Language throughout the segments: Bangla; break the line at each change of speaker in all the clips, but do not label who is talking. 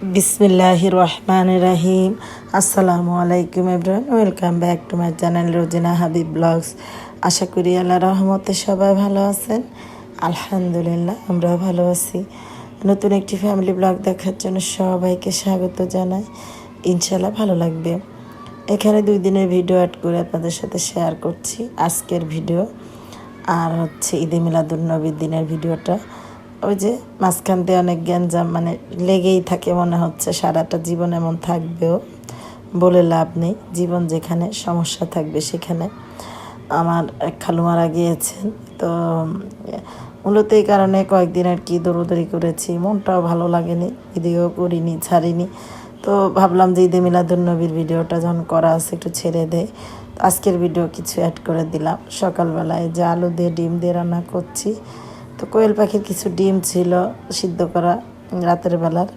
বিসমিল্লাহ রহমান রাহিম। আসসালামু আলাইকুম everyone welcome back to my channel Rozina Habib blogs. আশা করি আল্লাহ রহমতে সবাই ভালো আছেন। আলহামদুলিল্লাহ, আমরাও ভালো আছি। নতুন একটি ফ্যামিলি ব্লগ দেখার জন্য সবাইকে স্বাগত জানাই। ইনশাল্লাহ ভালো লাগবে। এখানে দুই দিনের ভিডিও অ্যাড করে আপনাদের সাথে শেয়ার করছি, আজকের ভিডিও আর হচ্ছে ঈদে মিলাদুলনবীর দিনের ভিডিওটা ওই যে মাঝখান দিয়ে অনেক গ্যাঞ্জাম মানে লেগেই থাকে মনে হচ্ছে, সারাটা জীবন এমন থাকবেও বলে লাভ নেই। জীবন যেখানে সমস্যা থাকবে সেখানে। আমার এক খালু মারা গিয়েছেন, তো, মূলত এই কারণে কয়েকদিন আর কি দৌড়দৌড়ি করেছি। মনটাও ভালো লাগেনি, ভিডিও করিনি, ছাড়িনি। তো ভাবলাম যে ঈদে মিলাদুল নবীর ভিডিওটা যখন করা আছে একটু ছেড়ে দেয় আজকের ভিডিও কিছু অ্যাড করে দিলাম। সকালবেলায় যে আলু দিয়ে ডিম দিয়ে রান্না করছি তো কোয়েল পাখির কিছু ডিম ছিল সিদ্ধ করা রাতের বেলার।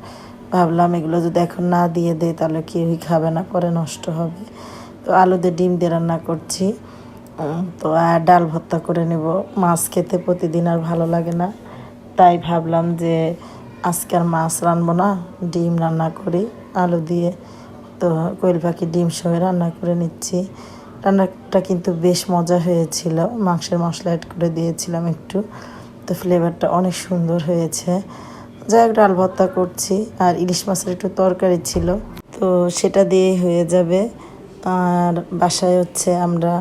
ভাবলাম এগুলো যদি এখন না দিয়ে দেয় তাহলে কেউই খাবে না, পরে নষ্ট হবে। তো আলুতে ডিম দিয়ে রান্না করছি। তো আর ডাল ভর্তা করে নেব। মাছ খেতে প্রতিদিন আর ভালো লাগে না। তাই ভাবলাম যে আজকে আর মাছ রানবো না, ডিম রান্না করি, আলু দিয়ে। তো কোয়েল পাখি ডিম সহ রান্না করে নিচ্ছি। রান্নাটা কিন্তু বেশ মজা হয়েছিল। মাংসের মশলা অ্যাড করে দিয়েছিলাম একটু। তো ফ্লেভারটা অনেক সুন্দর হয়েছে। যাই হোক, ডাল ভর্তা করছি, আর ইলিশ মাছের একটু তরকারি ছিল। তো সেটা দিয়ে হয়ে যাবে। আর বাসায় হচ্ছে আমরা,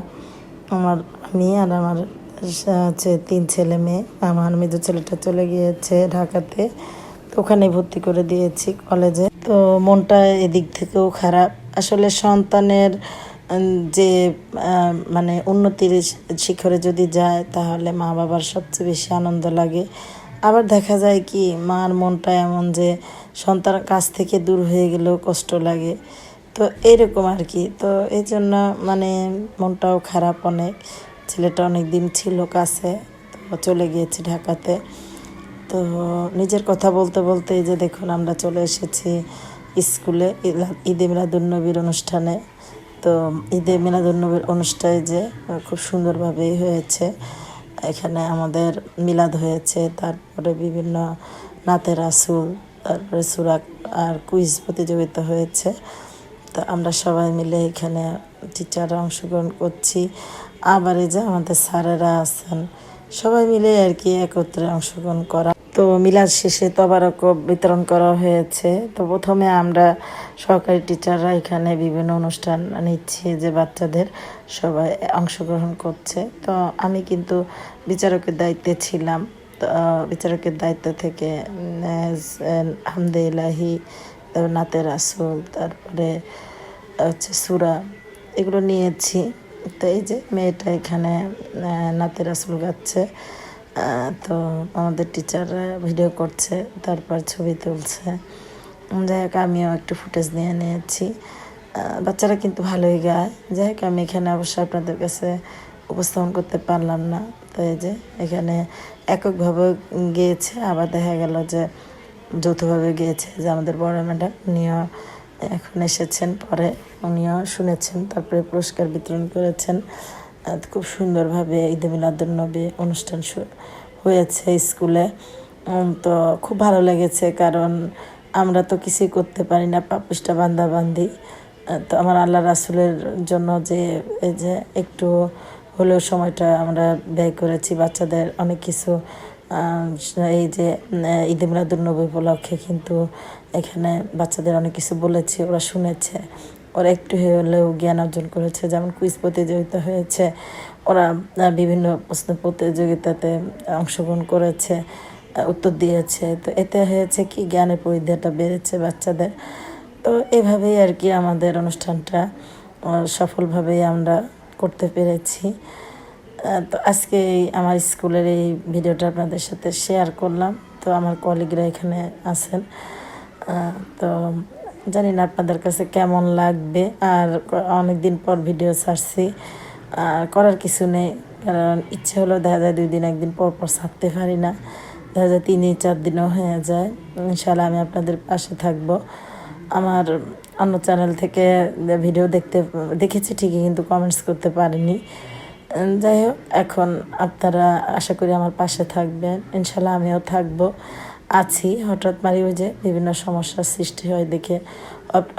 আমার আমি আর আমার, হচ্ছে তিন ছেলে মেয়ে। আমার মেজো ছেলেটা চলে গিয়েছে ঢাকাতে। তো ওখানে ভর্তি করে দিয়েছি কলেজে তো মনটা এদিক থেকেও খারাপ। আসলে সন্তানের যে মানে উন্নতির শিখরে যদি যায়, তাহলে মা বাবার সবচেয়ে বেশি আনন্দ লাগে। আবার দেখা যায় কি, মার মনটা এমন যে, সন্তান কাছ থেকে দূর হয়ে গেলেও কষ্ট লাগে। তো এরকম আর কি। তো এই জন্য মানে মনটাও খারাপ অনেক। ছেলেটা অনেক দিন ছিল কাছে, তো চলে গিয়েছে ঢাকাতে। তো নিজের কথা বলতে বলতে এই যে, দেখুন, আমরা চলে এসেছি স্কুলে ঈদ- মিলাদুন্নবীর অনুষ্ঠানে। তো ঈদে মিলাদুন্নবীর অনুষ্ঠানে যে খুব সুন্দরভাবেই হয়েছে। এখানে আমাদের মিলাদ হয়েছে, তারপরে বিভিন্ন নাতের আসুল তারপরে সুরাক আর কুইজ প্রতিযোগিতা হয়েছে। তো আমরা সবাই মিলে এখানে টিচাররা অংশগ্রহণ করছি। আবার এই যে আমাদের স্যারেরা আছেন, সবাই মিলে আর কি একত্রে অংশগ্রহণ করা তো মিলাদ শেষে তবারক বিতরণ করা হয়েছে। তো প্রথমে আমরা সরকারি টিচাররা এখানে বিভিন্ন অনুষ্ঠান নিচ্ছি যে বাচ্চাদের সবাই অংশগ্রহণ করছে। তো আমি কিন্তু বিচারকের দায়িত্বে ছিলাম। তো বিচারকের দায়িত্ব থেকে হামদে ইলাহি নাতে রাসুল, তারপরে হচ্ছে সুরা, এগুলো নিয়েছি। তো এই যে মেয়েটা এখানে নাতে রাসুল গাচ্ছে। তো আমাদের টিচাররা ভিডিও করছে, তারপর ছবি তুলছে। যাই হোক, আমিও একটু ফুটেজ নিয়ে নিয়েছি। বাচ্চারা কিন্তু ভালোই গায়। যাই হোক, আমি এখানে অবশ্যই আপনাদের কাছে উপস্থাপন করতে পারলাম না। তো এই যে, এখানে এককভাবে গিয়েছে, আবার দেখা গেল যে যৌথভাবে গিয়েছে যে আমাদের বড় ম্যাডাম, উনিও এখন এসেছেন পরে, উনিও শুনেছেন, তারপরে পুরস্কার বিতরণ করেছেন। খুব সুন্দরভাবে ঈদে মিলাদুন্নবী অনুষ্ঠান হয়েছে স্কুলে। তো খুব ভালো লেগেছে কারণ আমরা তো কিছুই করতে পারি না পাপুসটা বান্ধা বান্ধি তো আমার আল্লাহ রাসুলের জন্য যে এই যে একটু হলেও সময়টা আমরা ব্যয় করেছি, বাচ্চাদের অনেক কিছু এই যে ঈদে মিলাদুন্নবী উপলক্ষে কিন্তু এখানে বাচ্চাদের অনেক কিছু বলেছি, ওরা শুনেছে। ওরা একটু হলেও জ্ঞান অর্জন করেছে, যেমন কুইজ প্রতিযোগিতা হয়েছে, ওরা বিভিন্ন প্রশ্ন প্রতিযোগিতাতে অংশগ্রহণ করেছে উত্তর দিয়েছে। তো এতে হয়েছে কি, জ্ঞানের পরিধিটা বেড়েছে বাচ্চাদের। তো এভাবেই আর কি আমাদের অনুষ্ঠানটা সফলভাবেই আমরা করতে পেরেছি। তো আজকে আমার স্কুলের এই ভিডিওটা আপনাদের সাথে শেয়ার করলাম। তো আমার কলিগরা এখানে আছেন। তো জানি না আপনাদের কাছে কেমন লাগবে, আর অনেক দিন পর ভিডিও ছাড়ছি আর করার কিছু নেই, কারণ ইচ্ছে হলো দেখা যায় দুই দিন, একদিন পর পর ছাড়তে পারি না, দেখা যায় তিন চার দিনও হয়ে যায় ইনশাল্লাহ আমি আপনাদের পাশে থাকব। আমার অন্য চ্যানেল থেকে ভিডিও দেখতে, দেখেছি ঠিকই, কিন্তু কমেন্টস করতে পারিনি। যাই হোক, এখন আপনারা আশা করি আমার পাশে থাকবেন ইনশাল্লাহ আমিও থাকব। আছি, হঠাৎ মারি ওই যে বিভিন্ন সমস্যার সৃষ্টি হয় দেখে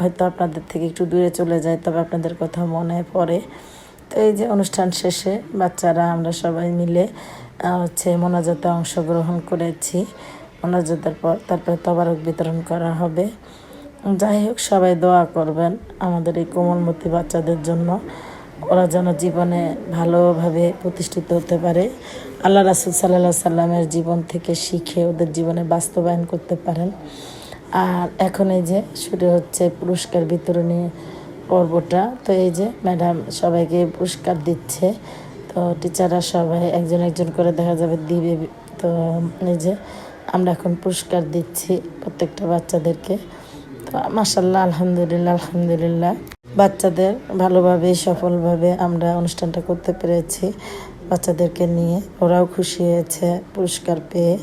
হয়তো আপনাদের থেকে একটু দূরে চলে যায়, তবে আপনাদের কথা মনে পড়ে। তো এই যে অনুষ্ঠান শেষে বাচ্চারা আমরা সবাই মিলে হচ্ছে মোনাজাতে অংশগ্রহণ করেছি। মোনাজাতের পর তারপরে তবারক বিতরণ করা হবে। যাই হোক, সবাই দোয়া করবেন আমাদের এই কোমলমতি বাচ্চাদের জন্য। ওরা যেন জীবনে ভালোভাবে প্রতিষ্ঠিত হতে পারে। আল্লাহ রাসুল সাল্লাহ সাল্লামের জীবন থেকে শিখে ওদের জীবনে বাস্তবায়ন করতে পারেন। আর এখন এই যে শুরু হচ্ছে পুরস্কার বিতরণী পর্বটা। তো এই যে ম্যাডাম সবাইকে পুরস্কার দিচ্ছে। তো টিচাররা সবাই একজন একজন করে দেখা যাবে দিবে। তো এই যে আমরা এখন পুরস্কার দিচ্ছি প্রত্যেকটা বাচ্চাদেরকে। তো মাসাল্লাহ আলহামদুলিল্লাহ আলহামদুলিল্লাহ। বাচ্চাদের ভালোভাবে, সফলভাবে আমরা অনুষ্ঠানটা করতে পেরেছি বাচ্চাদেরকে নিয়ে। ওরাও খুশি হয়েছে, পুরস্কার পেয়ে।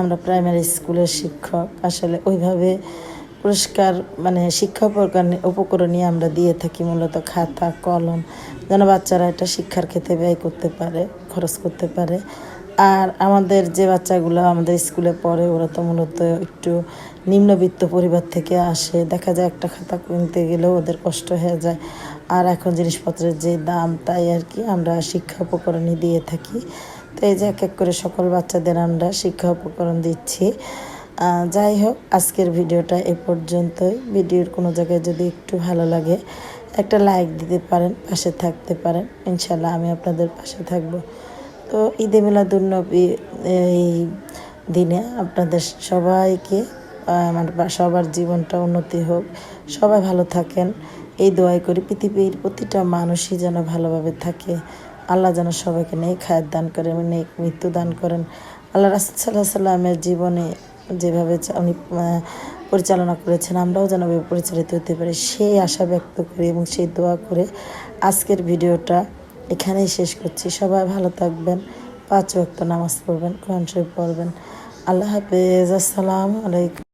আমরা প্রাইমারি স্কুলের শিক্ষক। আসলে ওইভাবে পুরস্কার মানে শিক্ষা উপকরণ উপকরণই আমরা দিয়ে থাকি, মূলত খাতা, কলম, যেন বাচ্চারা এটা শিক্ষার ক্ষেত্রে ব্যয় করতে পারে, খরচ করতে পারে। আর আমাদের যে বাচ্চাগুলো আমাদের স্কুলে পড়ে, ওরা তো মূলত একটু নিম্নবিত্ত পরিবার থেকে আসে, দেখা যায় একটা খাতা কিনতে গেলেও ওদের কষ্ট হয়ে যায়। আর এখন জিনিসপত্রের যে দাম, তাই আর কি আমরা শিক্ষা উপকরণই দিয়ে থাকি। তো এই যে এক এক করে সকল বাচ্চাদের আমরা শিক্ষা উপকরণ দিচ্ছি। যাই হোক, আজকের ভিডিওটা এ পর্যন্তই। ভিডিওর কোনো জায়গায় যদি একটু ভালো লাগে, একটা লাইক দিতে পারেন, পাশে থাকতে পারেন। ইনশাল্লাহ আমি আপনাদের পাশে থাকব। তো ঈদে মিলাদুন্নবী এই দিনে আপনাদের সবাইকে আমার বা- সবার জীবনটা উন্নতি হোক, সবাই ভালো থাকেন। এই দোয়াই করি, পৃথিবীর প্রতিটা মানুষই যেন ভালোভাবে থাকে। আল্লাহ যেন সবাইকে নেই খায়ের দান করেন, নেক মৃত্যু দান করেন। আল্লাহ রাসুল সাল্লাহ সাল্লামের জীবনে যেভাবে উনি পরিচালনা করেছেন, আমরাও যেন পরিচালিত হতে পারি, সেই আশা ব্যক্ত করি এবং সেই দোয়া করে আজকের ভিডিওটা এখানেই শেষ করছি। সবাই ভালো থাকবেন, পাঁচ ওয়াক্ত নামাজ পড়বেন, কোরআন শরীফ পড়বেন। আল্লাহ হাফেজ, আসসালামু আলাইকুম।